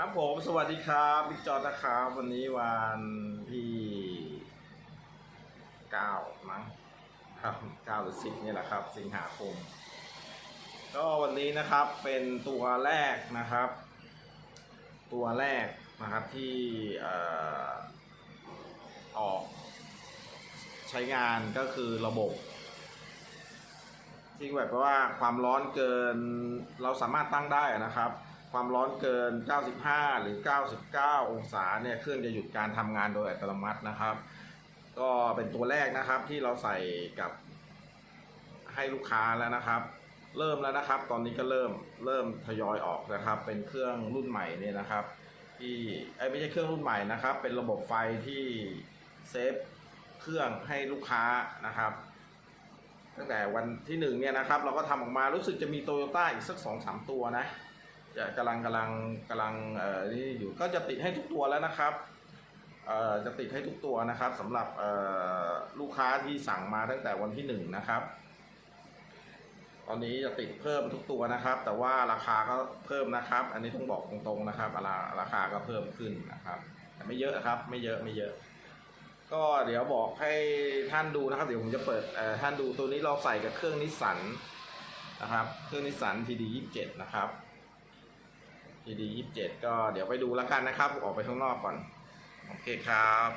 ครับผมสวัสดีครับบิ๊กจอร์ดนะครับวันนี้วันที่เก้ามั้งครับเก้าหรือสิบนี่ยแหละครับ สิงหาคม ก็วันนี้นะครับเป็นตัวแรกนะครับ ตัวแรกนะครับที่เอ่อออกใช้งานก็คือระบบที่แบบว่าความร้อนเกินเราสามารถตั้งได้นะครับ ความร้อนเกิน 95 หรือ 99 องศาเนี่ยเครื่องจะหยุดการทำงานโดยอัตโนมัตินะครับ ก็เป็นตัวแรกนะครับที่เราใส่กับให้ลูกค้าแล้วนะครับ เริ่มแล้วนะครับ ตอนนี้ก็เริ่มเริ่มทยอยออกนะครับ เป็นเครื่องรุ่นใหม่เนี่ยนะครับ ที่เอ้ไม่ใช่เครื่องรุ่นใหม่นะครับ เป็นระบบไฟที่เซฟเครื่องให้ลูกค้านะครับตั้งแต่วันที่หนึ่งเนี่ยนะครับ เราก็ทำออกมารู้สึกจะมีโตโยต้าอีกสักสองสามตัวนะ จะกำลังกำลังกำลังเอ่อนี่อยู่ก็จะติดให้ทุกตัวแล้วนะครับเอ่อจะติดให้ทุกตัวนะครับสำหรับเอ่อลูกค้าที่สั่งมาตั้งแต่วันที่หนึ่งนะครับ ตอนนี้จะติดเพิ่มทุกตัวนะครับ แต่ว่าราคาก็เพิ่มนะครับ อันนี้ต้องบอกตรงๆนะครับราราคาก็เพิ่มขึ้นนะครับแต่ไม่เยอะครับ ไม่เยอะไม่เยอะ ก็เดี๋ยวบอกให้ท่านดูนะครับ เดี๋ยวผมจะเปิดเอ่อท่านดูตัวนี้เราใส่กับเครื่องนิสสันนะครับ เครื่องนิสสัน TD 27นะครับ TD 27 ก็เดี๋ยวไปดูแล้วกันนะครับ ออกไปข้างนอกก่อน โอเคครับ